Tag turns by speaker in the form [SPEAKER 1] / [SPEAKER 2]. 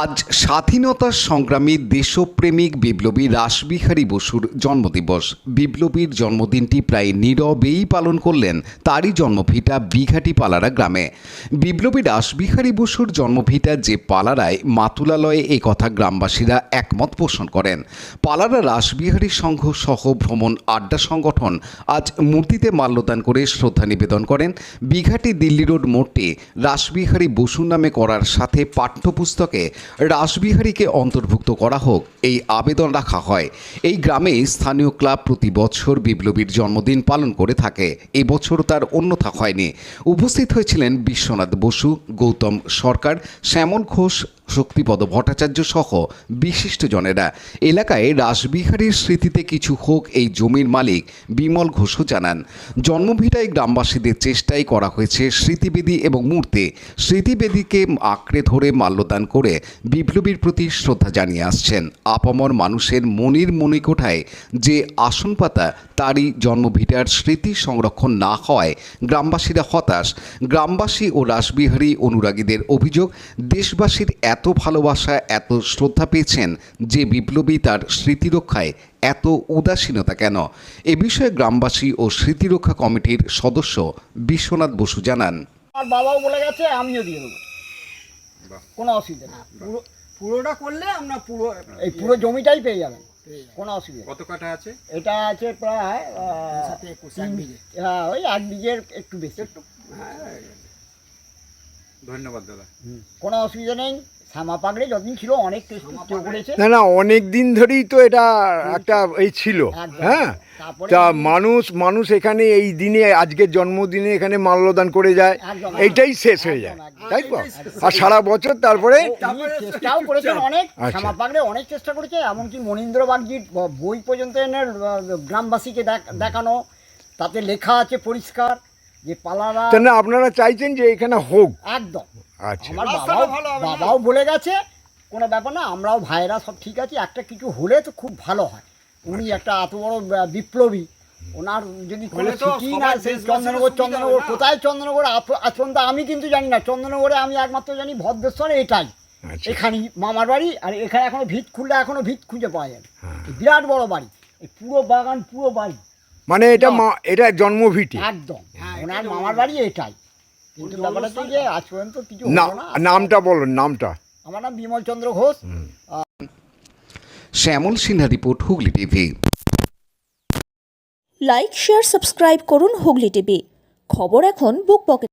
[SPEAKER 1] আজ স্বাধীনতা সংগ্রামী দেশপ্রেমিক বিপ্লবী রাসবিহারী বসুর জন্মদিবস। বিপ্লবীর জন্মদিনটি প্রায় নীরবেই পালন করলেন তারই জন্মভিটা বিঘাটি পালারা গ্রামে। বিপ্লবী রাসবিহারী বসুর জন্মভিটা যে পালারায় মাতুলালয়ে এই কথা গ্রামবাসীরা একমত পোষণ করেন। পালারা রাসবিহারী সংঘ সহ ভ্রমণ আড্ডা সংগঠন আজ মূর্তিতে মাল্যদান করে শ্রদ্ধা নিবেদন করেন। বিঘাটি দিল্লি রোড মোড়টি রাসবিহারী বসু নামে করার সাথে পাঠ্যপুস্তকে রাসবিহারীকে অন্তর্ভুক্ত করা হোক, এই আবেদন রাখা হয়। এই গ্রামে স্থানীয় ক্লাব প্রতি বছর বিপ্লবীর জন্মদিন পালন করে থাকে। এবছর তার অন্যথা হয়নি। উপস্থিত হয়েছিলেন বিশ্বনাথ বসু, গৌতম সরকার, শ্যামল ঘোষ শক্তিপদ ভট্টাচার্য সহ বিশিষ্টজনেরা। এলাকায় রাসবিহারীর স্মৃতিতে কিছু হোক এই জমির মালিক বিমল ঘোষও জানান জন্মভিটায় গ্রামবাসীদের চেষ্টাই করা হয়েছে স্মৃতিবেদী এবং মূর্তি। স্মৃতিবেদীকে আঁকড়ে ধরে মাল্যদান করে বিপ্লবীর প্রতি শ্রদ্ধা জানিয়ে আসছেন। আপামর মানুষের মনির মণিকোঠায় যে আসন পাতা তারই জন্মভিটার স্মৃতি সংরক্ষণ না হওয়ায় গ্রামবাসীরা হতাশ। গ্রামবাসী ও রাসবিহারী অনুরাগীদের অভিযোগ, দেশবাসীর এত ভালোবাসা এত শ্রদ্ধা পেয়েছেন যে বিপ্লবী তার স্মৃতিরক্ষায় এত উদাসীনতা কেন? এ বিষয়ে গ্রামবাসী ও স্মৃতিরক্ষা কমিটির সদস্য বিশ্বনাথ বসু জানান।
[SPEAKER 2] আর বাবাও বলে গেছে আমিও দিয়ে দেবো। কোনো অসুবিধা নেই।
[SPEAKER 3] পুরো পুরোটা করলে আমরা পুরো
[SPEAKER 2] এই পুরো জমিটাই পেয়ে যাবেন। কোনো অসুবিধা
[SPEAKER 4] কত কাঠা আছে?
[SPEAKER 2] এটা আছে প্রায়। হ্যাঁ ওই এক বিঘের একটু বেশি।
[SPEAKER 4] ধন্যবাদ দাদা।
[SPEAKER 2] কোনো অসুবিধা নেই। শ্যামা পাগড়ি যতদিন ছিল অনেক করেছে।
[SPEAKER 5] না না অনেক দিন ধরেই তো এটা একটা এই ছিল। হ্যাঁ? তা মানুষ মানুষ এখানে এই দিনে আজকের জন্মদিনে এখানে মাল্যদান করে যায়। এইটাই শেষ হয়ে যায়। তাই তো? আর সারা বছর তারপরে
[SPEAKER 2] চেষ্টাও করেছেন অনেক।
[SPEAKER 5] আচ্ছা।
[SPEAKER 2] শ্যামা পাগড়ে অনেক চেষ্টা করেছে এমনকি মনীন্দ্র বাগজির বই পর্যন্ত এনে গ্রামবাসীকে দেখ- দেখানো। তাতে লেখা আছে পরিষ্কার। যে পালারা
[SPEAKER 5] তা না আপনারা চাইছেন যে এখানে হোক।
[SPEAKER 2] একদম।
[SPEAKER 5] আচ্ছা।
[SPEAKER 2] আমার বাবাও। বাবাও বলে গেছে কোনো ব্যাপার না আমরাও ভাইয়েরা সব ঠিক আছে একটা কিছু হলে তো খুব ভালো হয়। উনি একটা এত বড় বিপ্লবী। ওনার যদি সিটি না সেই চন্দননগর চন্দননগর কোথায় চন্দননগর আচরণটা আমি কিন্তু জানি না। চন্দননগরে আমি একমাত্র জানি ভদ্রেশ্বরে এটাই।
[SPEAKER 5] আচ্ছা।
[SPEAKER 2] এখানেই মামার বাড়ি আর এখানে এখনও ভিত খুললে এখনও ভিত খুঁজে পাওয়া যাবে
[SPEAKER 5] হ্যাঁ।
[SPEAKER 2] বিরাট বড় বাড়ি। এই পুরো বাগান পুরো বাড়ি।
[SPEAKER 5] মানে এটা মা- এটা জন্মভিটি
[SPEAKER 2] একদম। ওনার মামার বাড়ি এটাই। কিন্তু ব্যাপারটা হচ্ছে যে আজ পর্যন্ত কিছু হলো না।
[SPEAKER 5] নামটা বলুন নামটা।
[SPEAKER 2] আমার নাম Bimal Chandra Ghosh.
[SPEAKER 1] Shyamal Sinha report Hooghly TV.
[SPEAKER 6] Like share subscribe করুন হুগলি টিভি। খবর এখন বুক পকেট